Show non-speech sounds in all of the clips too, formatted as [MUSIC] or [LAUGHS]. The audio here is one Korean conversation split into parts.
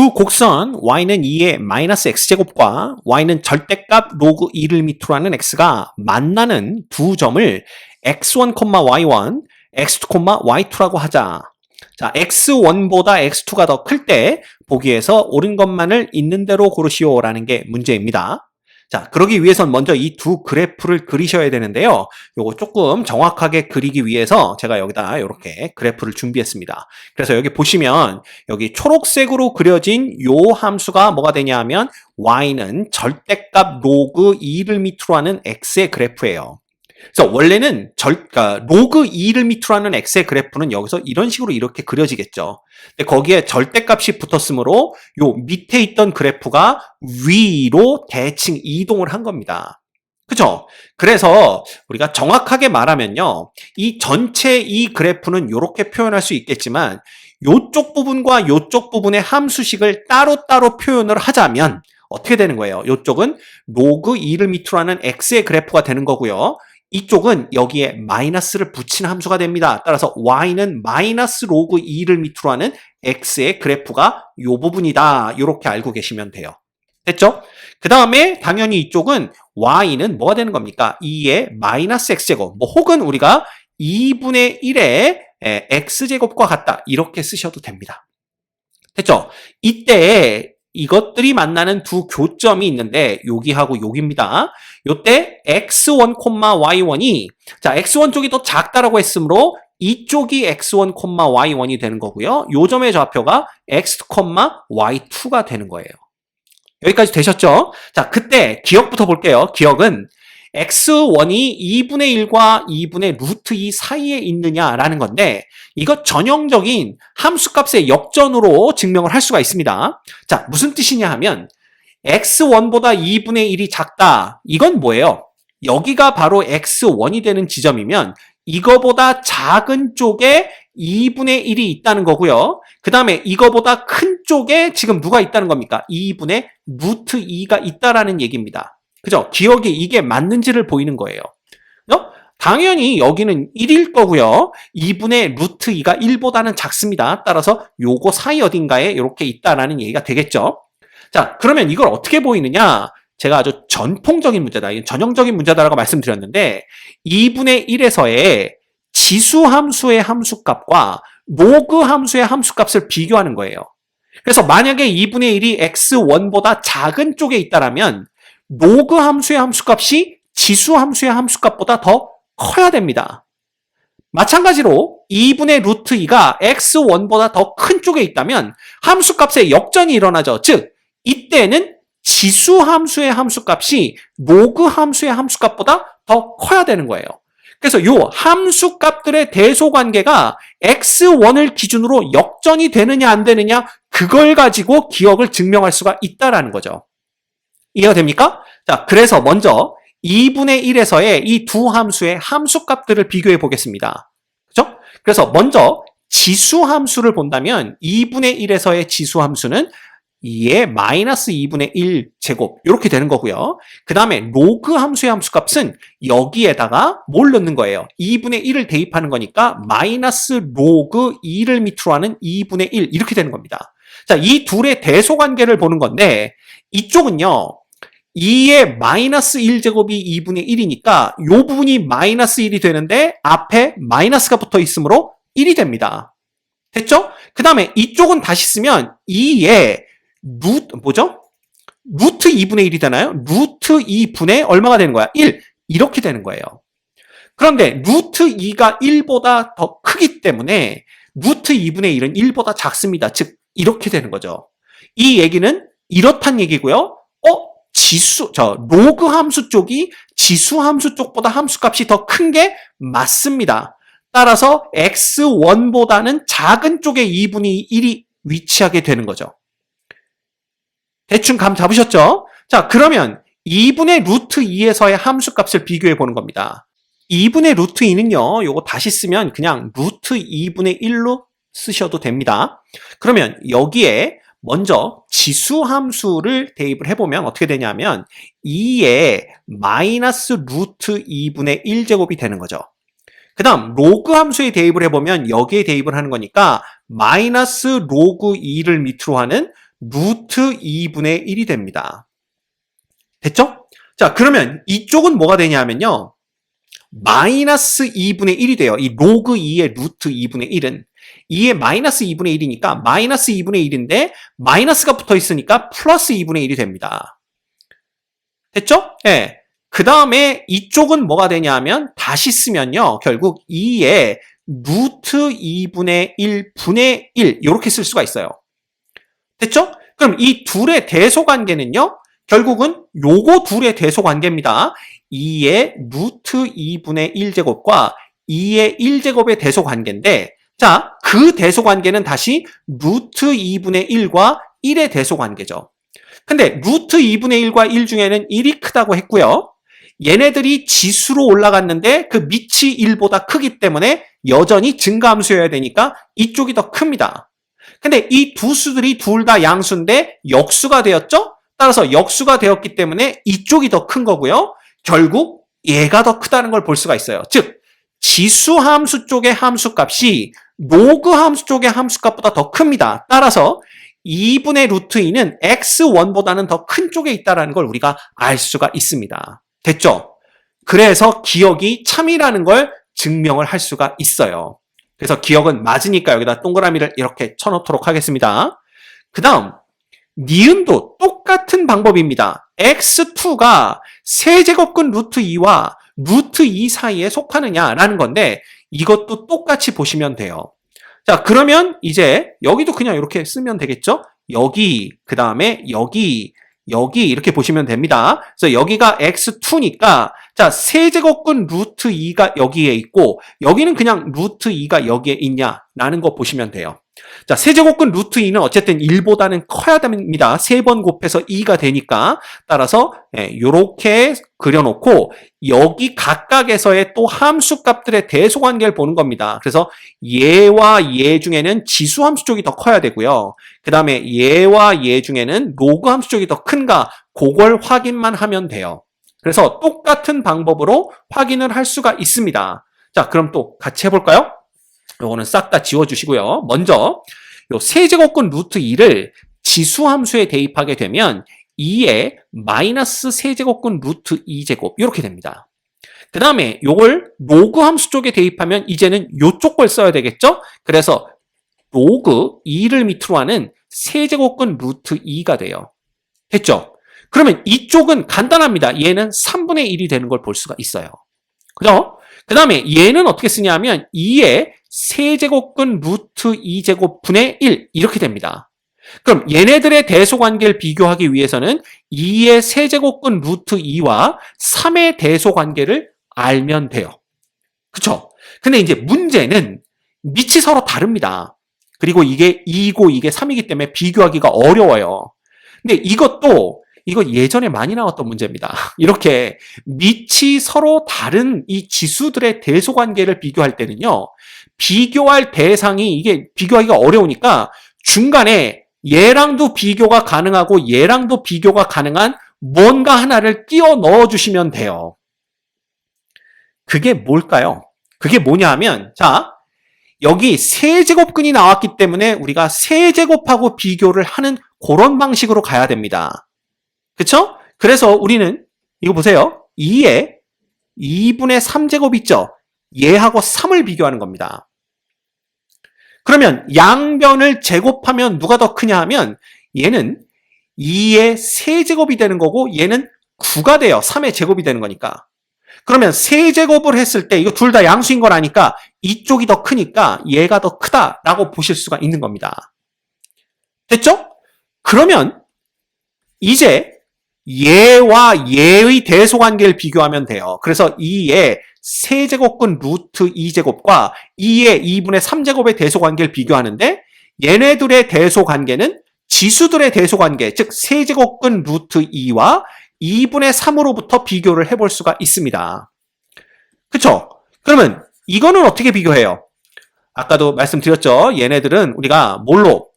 두 곡선 y는 2의 마이너스 x제곱과 y는 절대값 로그 2를 밑으로 하는 x가 만나는 두 점을 x1, y1, x2, y2라고 하자. 자, x1보다 x2가 더 클 때 보기에서 옳은 것만을 있는 대로 고르시오라는 게 문제입니다. 자, 그러기 위해선 먼저 이 두 그래프를 그리셔야 되는데요. 요거 조금 정확하게 그리기 위해서 제가 여기다 이렇게 그래프를 준비했습니다. 그래서 여기 보시면 여기 초록색으로 그려진 요 함수가 뭐가 되냐 하면 y는 절대값 로그 2를 밑으로 하는 x의 그래프예요. 그래서 원래는 절, 그러니까 로그 2를 밑으로 하는 x의 그래프는 여기서 이런 식으로 이렇게 그려지겠죠. 근데 거기에 절대값이 붙었으므로 요 밑에 있던 그래프가 위로 대칭 이동을 한 겁니다. 그죠? 그래서 우리가 정확하게 말하면요. 이 전체 이 그래프는 이렇게 표현할 수 있겠지만 요쪽 부분과 요쪽 부분의 함수식을 따로따로 표현을 하자면 어떻게 되는 거예요? 요쪽은 로그 2를 밑으로 하는 x의 그래프가 되는 거고요. 이쪽은 여기에 마이너스를 붙인 함수가 됩니다. 따라서 y는 마이너스 로그 2를 밑으로 하는 x의 그래프가 요 부분이다. 이렇게 알고 계시면 돼요. 됐죠? 그 다음에 당연히 이쪽은 y는 뭐가 되는 겁니까? 2의 마이너스 x제곱 뭐 혹은 우리가 2분의 1의 x제곱과 같다. 이렇게 쓰셔도 됩니다. 됐죠? 이때 이것들이 만나는 두 교점이 있는데 여기하고 여기입니다. 요때 x1, y1이 자 x1 쪽이 더 작다라고 했으므로 이쪽이 x1, y1이 되는 거고요. 요 점의 좌표가 x2, y2가 되는 거예요. 여기까지 되셨죠? 자, 그때 기억부터 볼게요. 기억은 x1이 2분의 1과 2분의 루트 2 사이에 있느냐라는 건데 이거 전형적인 함수값의 역전으로 증명을 할 수가 있습니다. 자, 무슨 뜻이냐 하면 x1보다 2분의 1이 작다. 이건 뭐예요? 여기가 바로 x1이 되는 지점이면 이거보다 작은 쪽에 2분의 1이 있다는 거고요. 그 다음에 이거보다 큰 쪽에 지금 누가 있다는 겁니까? 2분의 루트 2가 있다라는 얘기입니다. 그죠? 기억이 이게 맞는지를 보이는 거예요. 어? 당연히 여기는 1일 거고요. 2분의 루트 2가 1보다는 작습니다. 따라서 요거 사이 어딘가에 이렇게 있다라는 얘기가 되겠죠. 자, 그러면 이걸 어떻게 보이느냐? 제가 아주 전통적인 문제다. 전형적인 문제다라고 말씀드렸는데 2분의 1에서의 지수 함수의 함수값과 로그 함수의 함수값을 비교하는 거예요. 그래서 만약에 2분의 1이 x1보다 작은 쪽에 있다라면 로그 함수의 함수값이 지수 함수의 함수값보다 더 커야 됩니다. 마찬가지로 2분의 루트 2가 x1보다 더 큰 쪽에 있다면 함수값의 역전이 일어나죠. 즉 이때는 지수 함수의 함수값이 로그 함수의 함수값보다 더 커야 되는 거예요. 그래서 요 함수값들의 대소관계가 x1을 기준으로 역전이 되느냐 안 되느냐 그걸 가지고 기억을 증명할 수가 있다라는 거죠. 이해가 됩니까? 자, 그래서 먼저 2분의 1에서의 이 두 함수의 함수 값들을 비교해 보겠습니다. 그죠? 그래서 먼저 지수 함수를 본다면 2분의 1에서의 지수 함수는 2의 마이너스 2분의 1 제곱 이렇게 되는 거고요. 그 다음에 로그 함수의 함수값은 여기에다가 뭘 넣는 거예요? 2분의 1을 대입하는 거니까 마이너스 로그 2를 밑으로 하는 2분의 1 이렇게 되는 겁니다. 자, 이 둘의 대소관계를 보는 건데 이쪽은요. 2의 마이너스 1제곱이 2분의 1이니까 이 부분이 마이너스 1이 되는데 앞에 마이너스가 붙어 있으므로 1이 됩니다. 됐죠? 그 다음에 이쪽은 다시 쓰면 2의 루트, 뭐죠? 루트 2분의 1이 되나요? 루트 2분의 얼마가 되는 거야? 1. 이렇게 되는 거예요. 그런데 루트 2가 1보다 더 크기 때문에 루트 2분의 1은 1보다 작습니다. 즉, 이렇게 되는 거죠. 이 얘기는 이렇단 얘기고요. 어? 지수, 저, 로그 함수 쪽이 지수 함수 쪽보다 함수 값이 더 큰 게 맞습니다. 따라서 x1보다는 작은 쪽에 2분의 1이 위치하게 되는 거죠. 대충 감 잡으셨죠? 자, 그러면 2분의 루트 2에서의 함수 값을 비교해 보는 겁니다. 2분의 루트 2는요, 요거 다시 쓰면 그냥 루트 2분의 1로 쓰셔도 됩니다. 그러면 여기에 먼저 지수 함수를 대입을 해보면 어떻게 되냐면 2의 마이너스 루트 2분의 1제곱이 되는 거죠. 그 다음 로그 함수에 대입을 해보면 여기에 대입을 하는 거니까 마이너스 로그 2를 밑으로 하는 루트 2분의 1이 됩니다. 됐죠? 자, 그러면 이쪽은 뭐가 되냐면요. 마이너스 2분의 1이 돼요. 이 로그 2의 루트 2분의 1은 2의 마이너스 2분의 1이니까 마이너스 2분의 1인데 마이너스가 붙어 있으니까 플러스 2분의 1이 됩니다. 됐죠? 예. 네. 그 다음에 이쪽은 뭐가 되냐면 다시 쓰면요. 결국 2의 루트 2분의 1 분의 1 이렇게 쓸 수가 있어요. 됐죠? 그럼 이 둘의 대소관계는요. 결국은 요거 둘의 대소관계입니다. 2의 루트 2분의 1제곱과 2의 1제곱의 대소관계인데 자, 그 대소관계는 다시 루트 2분의 1과 1의 대소관계죠. 근데 루트 2분의 1과 1 중에는 1이 크다고 했고요. 얘네들이 지수로 올라갔는데 그 밑이 1보다 크기 때문에 여전히 증가함수여야 되니까 이쪽이 더 큽니다. 근데 이 두 수들이 둘 다 양수인데 역수가 되었죠? 따라서 역수가 되었기 때문에 이쪽이 더 큰 거고요. 결국 얘가 더 크다는 걸 볼 수가 있어요. 즉 지수 함수 쪽의 함수 값이 로그 함수 쪽의 함수 값보다 더 큽니다. 따라서 2분의 루트 2는 x1보다는 더 큰 쪽에 있다는 걸 우리가 알 수가 있습니다. 됐죠? 그래서 기억이 참이라는 걸 증명을 할 수가 있어요. 그래서 기억은 맞으니까 여기다 동그라미를 이렇게 쳐놓도록 하겠습니다. 그 다음 니은도 똑같은 방법입니다. x2가 세제곱근 루트 2와 루트 2 사이에 속하느냐라는 건데 이것도 똑같이 보시면 돼요. 자, 그러면 이제 여기도 그냥 이렇게 쓰면 되겠죠? 여기, 그 다음에 여기, 여기 이렇게 보시면 됩니다. 그래서 여기가 x2니까 자, 세제곱근 루트 2가 여기에 있고 여기는 그냥 루트 2가 여기에 있냐라는 거 보시면 돼요. 자, 세제곱근 루트 2는 어쨌든 1보다는 커야 됩니다. 세 번 곱해서 2가 되니까. 따라서 이렇게 예, 그려놓고 여기 각각에서의 또 함수 값들의 대소관계를 보는 겁니다. 그래서 얘와 얘 중에는 지수 함수 쪽이 더 커야 되고요. 그 다음에 얘와 얘 중에는 로그 함수 쪽이 더 큰가 그걸 확인만 하면 돼요. 그래서 똑같은 방법으로 확인을 할 수가 있습니다. 자, 그럼 또 같이 해볼까요? 요거는 싹 다 지워주시고요. 먼저 요 세제곱근 루트 2를 지수 함수에 대입하게 되면 2의 마이너스 세제곱근 루트 2제곱 이렇게 됩니다. 그 다음에 요걸 로그 함수 쪽에 대입하면 이제는 요쪽 걸 써야 되겠죠? 그래서 로그 2를 밑으로 하는 세제곱근 루트 2가 돼요. 됐죠? 그러면 이쪽은 간단합니다. 얘는 3분의 1이 되는 걸 볼 수가 있어요. 그죠? 그 다음에 얘는 어떻게 쓰냐면 2의 세제곱근 루트 2제곱 분의 1 이렇게 됩니다. 그럼 얘네들의 대소관계를 비교하기 위해서는 2의 세제곱근 루트 2와 3의 대소관계를 알면 돼요. 그쵸? 근데 이제 문제는 밑이 서로 다릅니다. 그리고 이게 2고 이게 3이기 때문에 비교하기가 어려워요. 근데 이것도 이거 예전에 많이 나왔던 문제입니다. [LAUGHS] 이렇게 밑이 서로 다른 이 지수들의 대소관계를 비교할 때는요. 비교할 대상이 이게 비교하기가 어려우니까 중간에 얘랑도 비교가 가능하고 얘랑도 비교가 가능한 뭔가 하나를 끼워 넣어 주시면 돼요. 그게 뭘까요? 그게 뭐냐 하면, 자, 여기 세제곱근이 나왔기 때문에 우리가 세제곱하고 비교를 하는 그런 방식으로 가야 됩니다. 그쵸? 그래서 우리는, 이거 보세요. 2에 2분의 3제곱 있죠? 얘하고 3을 비교하는 겁니다. 그러면 양변을 제곱하면 누가 더 크냐 하면 얘는 2의 세제곱이 되는 거고 얘는 9가 돼요. 3의 제곱이 되는 거니까. 그러면 세제곱을 했을 때 이거 둘 다 양수인 거라니까 이쪽이 더 크니까 얘가 더 크다라고 보실 수가 있는 겁니다. 됐죠? 그러면 이제 얘와 얘의 대소관계를 비교하면 돼요. 그래서 이얘 세제곱근 루트 2제곱과 2의 2분의 3제곱의 대소관계를 비교하는데 얘네들의 대소관계는 지수들의 대소관계, 즉 세제곱근 루트 2와 2분의 3으로부터 비교를 해볼 수가 있습니다. 그쵸? 그러면 이거는 어떻게 비교해요? 아까도 말씀드렸죠. 얘네들은 우리가 뭘로?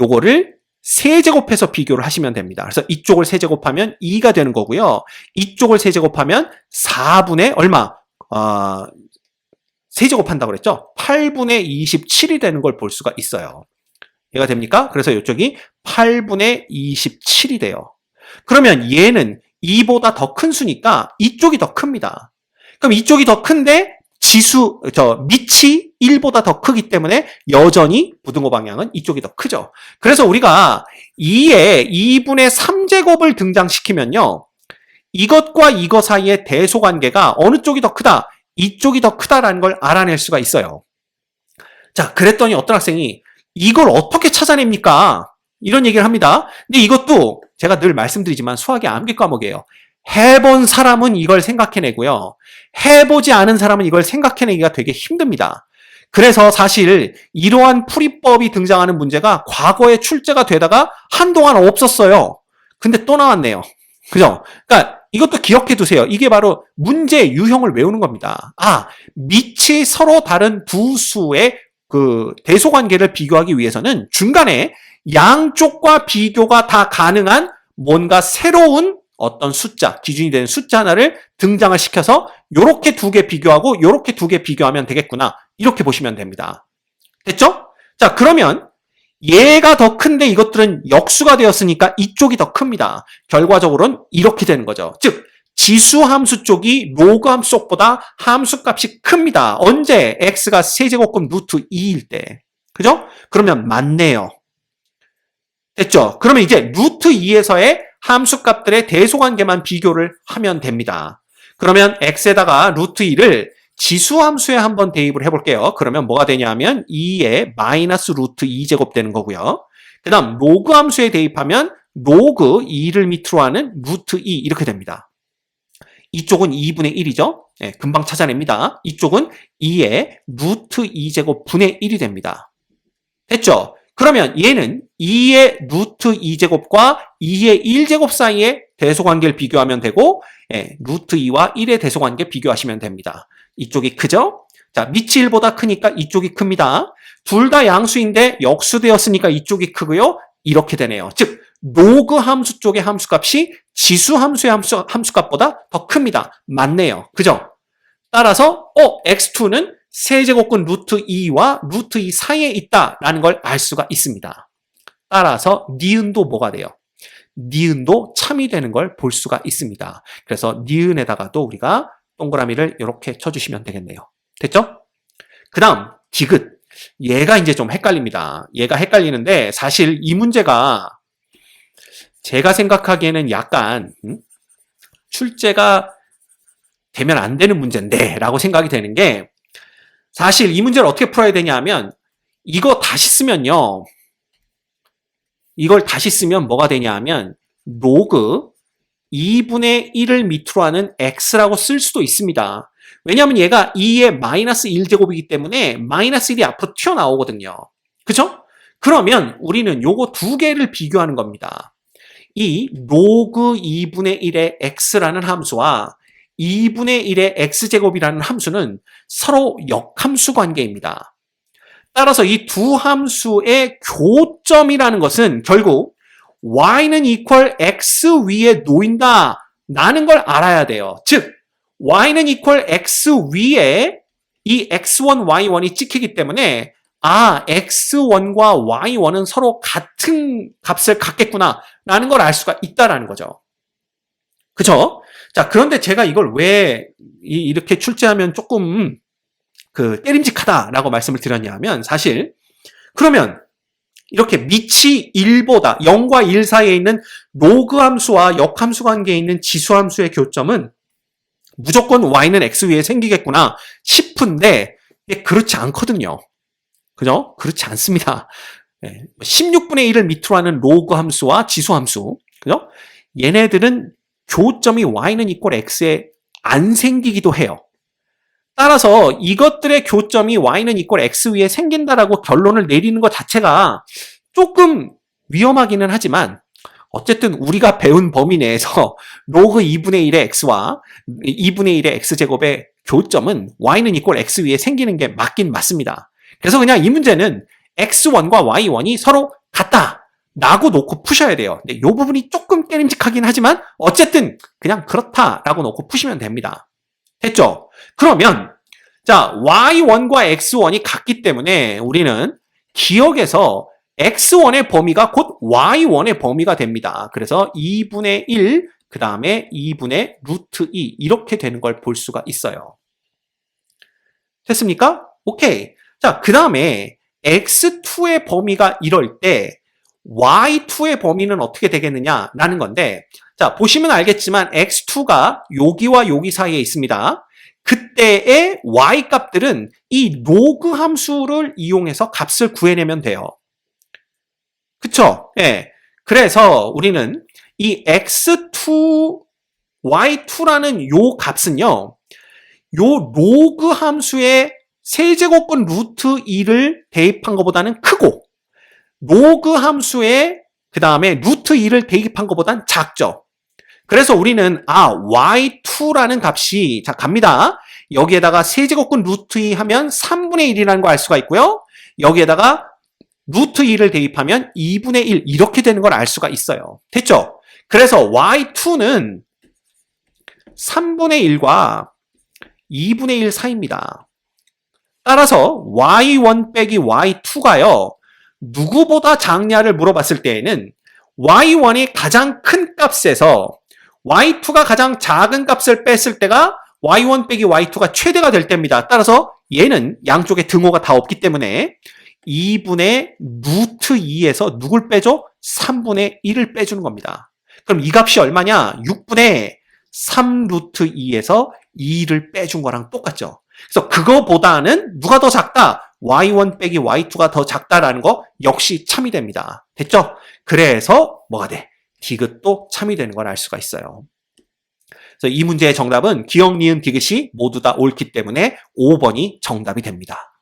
요거를 세제곱해서 비교를 하시면 됩니다. 그래서 이쪽을 세제곱하면 2가 되는 거고요. 이쪽을 세제곱하면 4분의 얼마? 어, 세제곱한다고 그랬죠? 8분의 27이 되는 걸 볼 수가 있어요. 얘가 됩니까? 그래서 이쪽이 8분의 27이 돼요. 그러면 얘는 2보다 더 큰 수니까 이쪽이 더 큽니다. 그럼 이쪽이 더 큰데 지수, 저, 밑이 1보다 더 크기 때문에 여전히 부등호 방향은 이쪽이 더 크죠. 그래서 우리가 2에 2분의 3제곱을 등장시키면요. 이것과 이것 사이의 대소관계가 어느 쪽이 더 크다, 이쪽이 더 크다라는 걸 알아낼 수가 있어요. 자, 그랬더니 어떤 학생이 이걸 어떻게 찾아냅니까? 이런 얘기를 합니다. 근데 이것도 제가 늘 말씀드리지만 수학의 암기 과목이에요. 해본 사람은 이걸 생각해내고요. 해보지 않은 사람은 이걸 생각해내기가 되게 힘듭니다. 그래서 사실 이러한 풀이법이 등장하는 문제가 과거에 출제가 되다가 한동안 없었어요. 근데 또 나왔네요. 그죠? 그러니까 이것도 기억해 두세요. 이게 바로 문제 유형을 외우는 겁니다. 아, 밑이 서로 다른 두 수의 그 대소 관계를 비교하기 위해서는 중간에 양쪽과 비교가 다 가능한 뭔가 새로운 어떤 숫자, 기준이 되는 숫자 하나를 등장을 시켜서 요렇게 두 개 비교하고 요렇게 두 개 비교하면 되겠구나. 이렇게 보시면 됩니다. 됐죠? 자, 그러면 얘가 더 큰데 이것들은 역수가 되었으니까 이쪽이 더 큽니다. 결과적으로는 이렇게 되는 거죠. 즉, 지수 함수 쪽이 로그 함수 쪽보다 함수 값이 큽니다. 언제? x가 세제곱근 루트 2일 때. 그죠? 그러면 맞네요. 됐죠? 그러면 이제 루트 2에서의 함수 값들의 대소관계만 비교를 하면 됩니다. 그러면 x에다가 루트 2를 지수 함수에 한번 대입을 해볼게요. 그러면 뭐가 되냐면 2의 마이너스 루트 2제곱 되는 거고요. 그 다음 로그 함수에 대입하면 로그 2를 밑으로 하는 루트 2 이렇게 됩니다. 이쪽은 2분의 1이죠. 네, 금방 찾아냅니다. 이쪽은 2의 루트 2제곱 분의 1이 됩니다. 됐죠? 그러면 얘는 2의 루트 2제곱과 2의 1제곱 사이의 대소관계를 비교하면 되고 예, 루트 2와 1의 대소관계 비교하시면 됩니다. 이쪽이 크죠? 자, 밑이 1보다 크니까 이쪽이 큽니다. 둘 다 양수인데 역수되었으니까 이쪽이 크고요. 이렇게 되네요. 즉 로그 함수 쪽의 함수값이 지수 함수의 함수, 함수값보다 더 큽니다. 맞네요. 그죠? 따라서 어, x2는 세제곱근 루트 2와 루트 2 사이에 있다라는 걸 알 수가 있습니다. 따라서 니은도 뭐가 돼요? 니은도 참이 되는 걸 볼 수가 있습니다. 그래서 니은에다가도 우리가 동그라미를 이렇게 쳐주시면 되겠네요. 됐죠? 그 다음 디귿. 얘가 이제 좀 헷갈립니다. 얘가 헷갈리는데 사실 이 문제가 제가 생각하기에는 약간 음? 출제가 되면 안 되는 문제인데 라고 생각이 되는 게 사실 이 문제를 어떻게 풀어야 되냐 하면 이거 다시 쓰면요. 이걸 다시 쓰면 뭐가 되냐 하면 로그 2분의 1을 밑으로 하는 x라고 쓸 수도 있습니다. 왜냐하면 얘가 2의 마이너스 1제곱이기 때문에 마이너스 1이 앞으로 튀어나오거든요. 그죠? 그러면 우리는 요거 두 개를 비교하는 겁니다. 이 로그 2분의 1의 x라는 함수와 2분의 1의 x제곱이라는 함수는 서로 역함수 관계입니다. 따라서 이 두 함수의 교점이라는 것은 결국 y는 equal x 위에 놓인다 라는 걸 알아야 돼요. 즉 y는 equal x 위에 이 x1, y1이 찍히기 때문에 아, x1과 y1은 서로 같은 값을 갖겠구나 라는 걸 알 수가 있다라는 거죠. 그죠? 자, 그런데 제가 이걸 왜 이렇게 출제하면 조금 그 때림직하다라고 말씀을 드렸냐 하면 사실 그러면 이렇게 밑이 1보다 0과 1 사이에 있는 로그 함수와 역함수 관계에 있는 지수 함수의 교점은 무조건 y는 x 위에 생기겠구나 싶은데 그렇지 않거든요. 그죠? 그렇지 않습니다. 16분의 1을 밑으로 하는 로그 함수와 지수 함수. 그죠? 얘네들은 교점이 y는 이꼴 x에 안 생기기도 해요. 따라서 이것들의 교점이 y는 이꼴 x 위에 생긴다라고 결론을 내리는 것 자체가 조금 위험하기는 하지만 어쨌든 우리가 배운 범위 내에서 [LAUGHS] 로그 2분의 1의 x와 2분의 1의 x제곱의 교점은 y는 이꼴 x 위에 생기는 게 맞긴 맞습니다. 그래서 그냥 이 문제는 x1과 y1이 서로 같다. 라고 놓고 푸셔야 돼요. 이 부분이 조금 깨림직하긴 하지만 어쨌든 그냥 그렇다라고 놓고 푸시면 됩니다. 됐죠? 그러면 자 y1과 x1이 같기 때문에 우리는 기억에서 x1의 범위가 곧 y1의 범위가 됩니다. 그래서 2분의 1, 그 다음에 2분의 루트 2 이렇게 되는 걸 볼 수가 있어요. 됐습니까? 오케이. 자, 그 다음에 x2의 범위가 이럴 때 y2의 범위는 어떻게 되겠느냐라는 건데 자, 보시면 알겠지만 x2가 여기와 여기 사이에 있습니다. 그때의 y 값들은 이 로그 함수를 이용해서 값을 구해내면 돼요. 그쵸? 예. 그래서 우리는 이 x2, y2라는 요 값은요, 요 로그 함수의 세제곱근 루트 2를 대입한 것보다는 크고, 로그 함수의 그 다음에 루트 2를 대입한 것보단 작죠. 그래서 우리는 아 y2라는 값이 자 갑니다. 여기에다가 세제곱근 루트 2 하면 3분의 1이라는 거 알 수가 있고요. 여기에다가 루트 2를 대입하면 2분의 1 이렇게 되는 걸 알 수가 있어요. 됐죠? 그래서 y2는 3분의 1과 2분의 1 사이입니다. 따라서 y1 빼기 y2가요. 누구보다 작냐를 물어봤을 때에는 y1이 가장 큰 값에서 y2가 가장 작은 값을 뺐을 때가 y1 빼기 y2가 최대가 될 때입니다. 따라서 얘는 양쪽에 등호가 다 없기 때문에 2분의 루트 2에서 누굴 빼줘? 3분의 1을 빼주는 겁니다. 그럼 이 값이 얼마냐? 6분의 3 루트 2에서 2를 빼준 거랑 똑같죠. 그래서 그거보다는 누가 더 작다? Y1 빼기 y2가 더 작다라는 거 역시 참이 됩니다. 됐죠? 그래서 뭐가 돼? 디귿도 참이 되는 걸 알 수가 있어요. 그래서 이 문제의 정답은 기억, 니은, 디귿이 모두 다 옳기 때문에 5번이 정답이 됩니다.